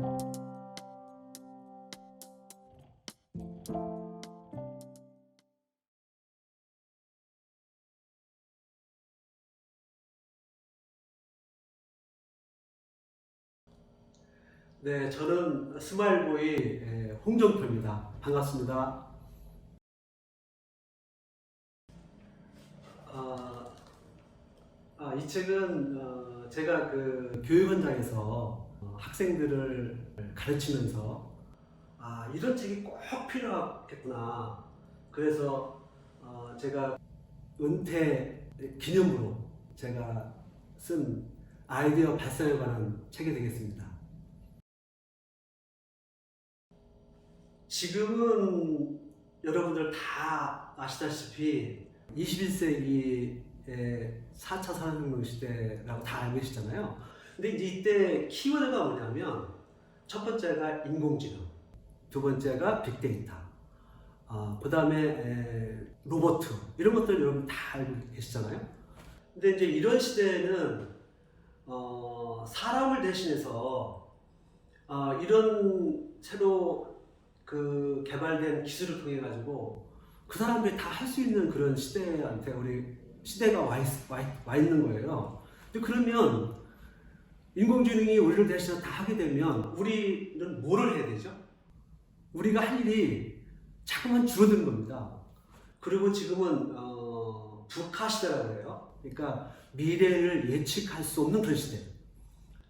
네, 저는 스마일보이 에, 홍정표입니다. 반갑습니다. 아, 아, 이 책은 어, 제가 그 교육 현장에서 어, 학생들을 가르치면서 아, 이런 책이 꼭 필요하겠구나. 그래서 어, 제가 은퇴 기념으로 제가 쓴 아이디어 발상에 관한 책이 되겠습니다. 지금은 여러분들 다 아시다시피 21세기의 4차 산업혁명 시대라고 다 알고 계시잖아요. 근데 이제 이때 키워드가 뭐냐면 첫 번째가 인공지능, 두 번째가 빅데이터, 어, 그 다음에 로봇 이런 것들 여러분 다 알고 계시잖아요. 근데 이제 이런 시대에는 어, 사람을 대신해서 어, 이런 새로 그 개발된 기술을 통해 가지고 그 사람들이 다 할 수 있는 그런 시대한테 우리 시대가 와, 있, 와, 있- 와 있는 거예요. 그러면 인공지능이 우리를 대신해서 다 하게 되면 우리는 뭐를 해야 되죠? 우리가 할 일이 자꾸만 줄어드는 겁니다. 그리고 지금은 어, 북하 시대라고 해요. 그러니까 미래를 예측할 수 없는 그런 시대.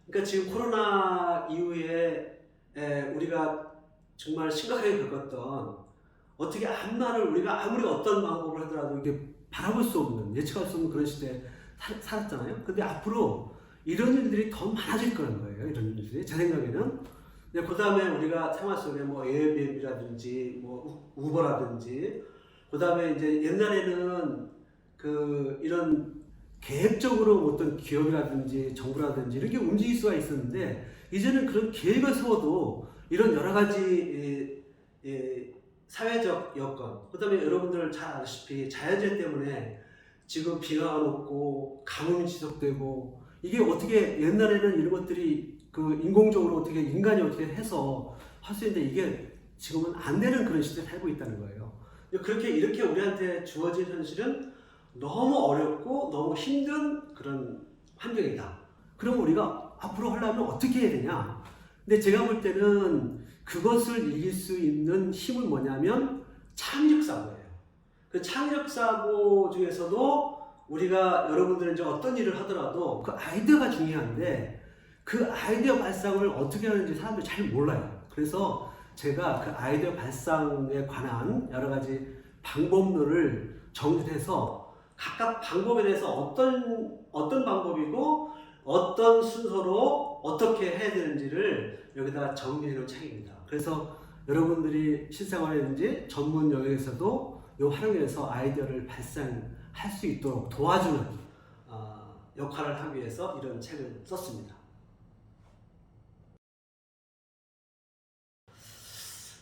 그러니까 지금 코로나 이후에 에, 우리가 정말 심각하게 겪었던 어떻게 앞날을 우리가 아무리 어떤 방법을 하더라도 이게 바라볼 수 없는 예측할 수 없는 그런 시대에 살- 살았잖아요. 근데 앞으로 이런 일들이 더 많아질 거라는 거예요. 이런 일들이 제 생각에는. 그 다음에 우리가 생활 속에 뭐 에어비앤비라든지 뭐 우- 우버라든지 그 다음에 이제 옛날에는 그 이런 계획적으로 어떤 기업이라든지 정부라든지 이렇게 움직일 수가 있었는데 이제는 그런 계획을 세워도 이런 여러 가지 이- 이 사회적 여건, 그다음에 여러분들 잘 아시다시피 자연재해 때문에 지금 비가 녹고 가뭄이 지속되고 이게 어떻게 옛날에는 이런 것들이 그 인공적으로 어떻게 인간이 어떻게 해서 할 수 있는데 이게 지금은 안 되는 그런 시대에 살고 있다는 거예요. 그렇게 이렇게 우리한테 주어진 현실은 너무 어렵고 너무 힘든 그런 환경이다. 그럼 우리가 앞으로 하려면 어떻게 해야 되냐? 근데 제가 볼 때는 그것을 이길 수 있는 힘은 뭐냐면 창의력 사고예요. 그 창의력 사고 중에서도 우리가 여러분들은 이제 어떤 일을 하더라도 그 아이디어가 중요한데 그 아이디어 발상을 어떻게 하는지 사람들이 잘 몰라요. 그래서 제가 그 아이디어 발상에 관한 여러 가지 방법론을 정리해서 각각 방법에 대해서 어떤 어떤 방법이고 어떤 순서로 어떻게 해야 되는지를 여기다가 정리해 놓은 책입니다. 그래서 여러분들이 실생활이든지 전문 영역에서도 이 활용해서 아이디어를 발산 할 수 있도록 도와주는 어, 역할을 하기 위해서 이런 책을 썼습니다.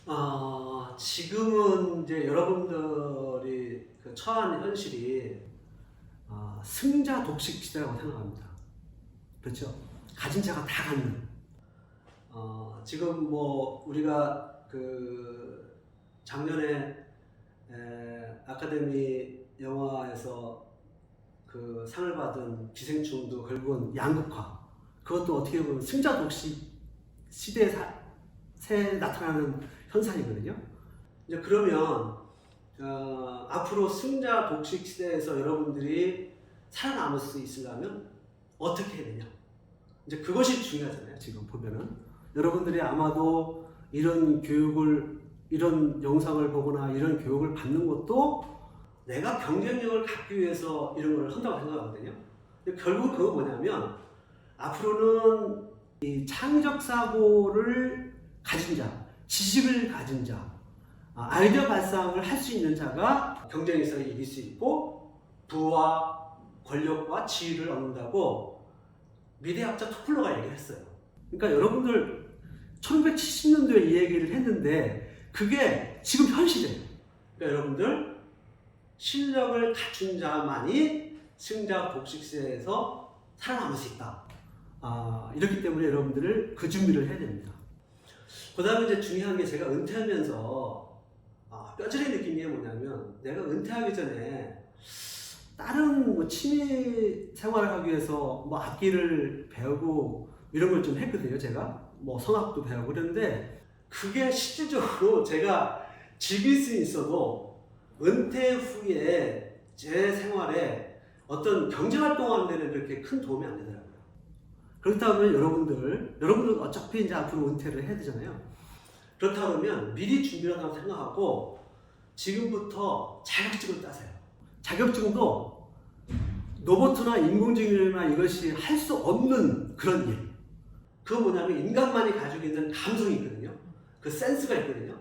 어, 지금은 이제 여러분들이 그 처한 현실이 어, 승자 독식 시대라고 생각합니다. 그렇죠? 가진 자가 다 갖는. 어, 지금 뭐 우리가 그 작년에 에, 아카데미 영화에서 그 상을 받은 기생충도 결국은 양극화. 그것도 어떻게 보면 승자 독식 시대에 나타나는 현상이거든요. 이제 그러면 어, 앞으로 승자 독식 시대에서 여러분들이 살아남을 수 있으려면 어떻게 해야 되냐? 이제 그것이 중요하잖아요. 지금 보면은 여러분들이 아마도 이런 교육을 이런 영상을 보거나 이런 교육을 받는 것도 내가 경쟁력을 갖기 위해서 이런 걸 한다고 생각하거든요. 근데 결국 그거 뭐냐면 앞으로는 이 창의적 사고를 가진 자, 지식을 가진 자, 아, 아이디어 발상을 할 수 있는 자가 경쟁에서 이길 수 있고 부와 권력과 지위를 얻는다고 미래학자 토플러가 얘기를 했어요. 그러니까 여러분들 1970년도에 이 얘기를 했는데 그게 지금 현실이에요. 그러니까 여러분들 실력을 갖춘 자만이 승자 복식세에서 살아남을 수 있다. 아, 이렇기 때문에 여러분들을 그 준비를 해야 됩니다. 그 다음에 이제 중요한 게 제가 은퇴하면서 아, 뼈저린 느낀 게 뭐냐면 내가 은퇴하기 전에 다른 뭐 취미 생활을 하기 위해서 뭐 악기를 배우고 이런 걸 좀 했거든요 제가 뭐 성악도 배우고 그랬는데 그게 실질적으로 제가 즐길 수 있어도 은퇴 후에 제 생활에 어떤 경제 활동 하는 데는 그렇게 큰 도움이 안 되더라고요. 그렇다면 여러분들, 여러분들 어차피 이제 앞으로 은퇴를 해야 되잖아요. 그렇다 그러면 미리 준비를 한다고 생각하고 지금부터 자격증을 따세요. 자격증도 로봇이나 인공지능이나 이것이 할 수 없는 그런 일. 그건 뭐냐면 인간만이 가지고 있는 감성이 있거든요. 그 센스가 있거든요.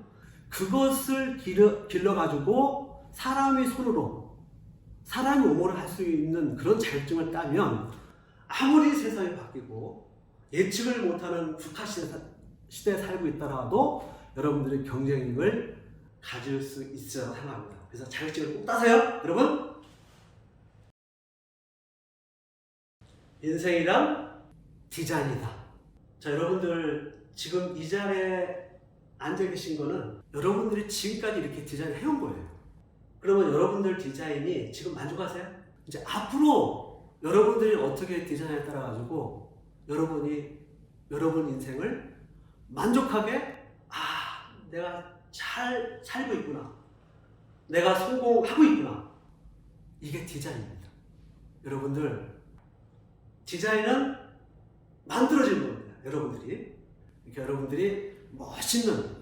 그것을 길러, 길러가지고 사람이 손으로 사람이 오모를 할 수 있는 그런 자격증을 따면 아무리 세상이 바뀌고 예측을 못하는 북한 시대에 살고 있더라도 여러분들의 경쟁력을 가질 수 있으라고 생각합니다. 그래서 자격증을 꼭 따세요, 여러분. 인생이란 디자인이다. 자, 여러분들 지금 이 자리에 앉아 계신 거는 여러분들이 지금까지 이렇게 디자인을 해온 거예요. 그러면 여러분들 디자인이 지금 만족하세요? 이제 앞으로 여러분들이 어떻게 디자인에 따라 가지고 여러분이 여러분 인생을 만족하게 아 내가 잘 살고 있구나. 내가 성공하고 있구나. 이게 디자인입니다. 여러분들 디자인은 만들어진 겁니다. 여러분들이. 이렇게 여러분들이 멋있는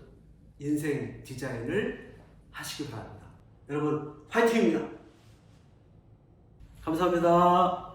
인생 디자인을 하시기 바랍니다 여러분 화이팅입니다. 감사합니다